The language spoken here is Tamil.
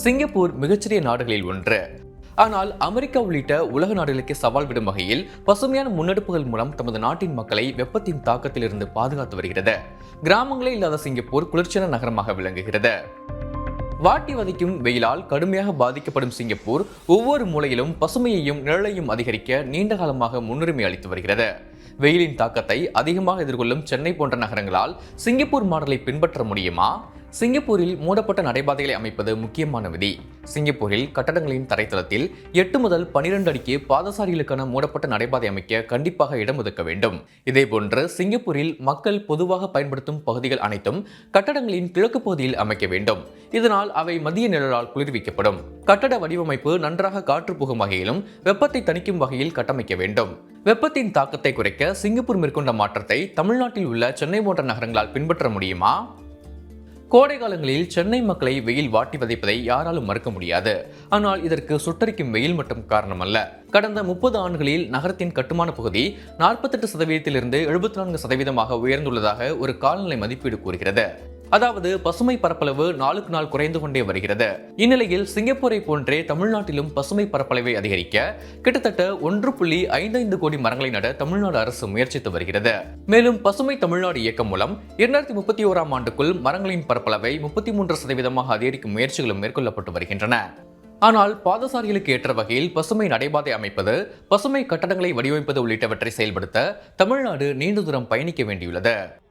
சிங்கப்பூர் மிகச்சிறிய நாடுகளில் ஒன்று. ஆனால் அமெரிக்கா உள்ளிட்ட உலக நாடுகளுக்கு சவால் விடும் வகையில் பசுமையான முன்னெடுப்புகள் மூலம் தமது நாட்டின் மக்களை வெப்பத்தின் தாக்கத்திலிருந்து பாதுகாத்து வருகிறது. கிராமங்களே இல்லாத சிங்கப்பூர் குளிர்ச்சியான நகரமாக விளங்குகிறது. வாட்டி வதைக்கும் வெயிலால் கடுமையாக பாதிக்கப்படும் சிங்கப்பூர் ஒவ்வொரு மூலையிலும் பசுமையையும் நிழலையும் அதிகரிக்க நீண்ட காலமாக முன்னுரிமை அளித்து வருகிறது. வெயிலின் தாக்கத்தை அதிகமாக எதிர்கொள்ளும் சென்னை போன்ற நகரங்களால் சிங்கப்பூர் மாடலை பின்பற்ற முடியுமா? சிங்கப்பூரில் மூடப்பட்ட நடைபாதைகளை அமைப்பது முக்கியமான விதி. சிங்கப்பூரில் கட்டடங்களின் தரைத்தளத்தில் எட்டு முதல் பனிரெண்டு அடிக்கு பாதசாரிகளுக்கான மூடப்பட்ட நடைபாதை அமைக்க கண்டிப்பாக இடம் ஒதுக்க வேண்டும். இதேபோன்று சிங்கப்பூரில் மக்கள் பொதுவாக பயன்படுத்தும் பகுதிகள் அனைத்தும் கட்டடங்களின் கிழக்கு பகுதியில் அமைக்க வேண்டும். இதனால் அவை மதிய நிழலால் குளிர்விக்கப்படும். கட்டட வடிவமைப்பு நன்றாக காற்று புகும் வகையிலும் வெப்பத்தை தணிக்கும் வகையில் கட்டமைக்க வேண்டும். வெப்பத்தின் தாக்கத்தை குறைக்க சிங்கப்பூர் மேற்கொண்ட மாற்றத்தை தமிழ்நாட்டில் உள்ள சென்னை போன்ற நகரங்களால் பின்பற்ற முடியுமா? கோடை காலங்களில் சென்னை மக்களை வெயில் வாட்டி வதைப்பதை யாராலும் மறுக்க முடியாது. ஆனால் இதற்கு சுட்டரிக்கும் வெயில் மட்டும் காரணமல்ல. கடந்த முப்பது ஆண்டுகளில் நகரத்தின் கட்டுமான பகுதி நாற்பத்தெட்டு சதவீதத்திலிருந்து எழுபத்தி நான்கு சதவீதமாக உயர்ந்துள்ளதாக ஒரு காலநிலை மதிப்பீடு கூறுகிறது. அதாவது பசுமை பரப்பளவு நாளுக்கு நாள் குறைந்து கொண்டே வருகிறது. இந்நிலையில் சிங்கப்பூரை போன்றே தமிழ்நாட்டிலும் பசுமை பரப்பளவை அதிகரிக்க கிட்டத்தட்ட ஒன்று புள்ளி ஐந்து கோடி மரங்களை நட தமிழ்நாடு அரசு முயற்சித்து வருகிறது. மேலும் பசுமை தமிழ்நாடு இயக்கம் மூலம் இரண்டாயிரத்தி முப்பத்தி ஓராம் ஆண்டுக்குள் மரங்களின் பரப்பளவை முப்பத்தி மூன்று சதவீதமாக அதிகரிக்கும் முயற்சிகளும் மேற்கொள்ளப்பட்டு வருகின்றன. ஆனால் பாதசாரிகளுக்கு ஏற்ற வகையில் பசுமை நடைபாதை அமைப்பது பசுமை கட்டடங்களை வடிவமைப்பது உள்ளிட்டவற்றை செயல்படுத்த தமிழ்நாடு நீண்ட தூரம் பயணிக்க வேண்டியுள்ளது.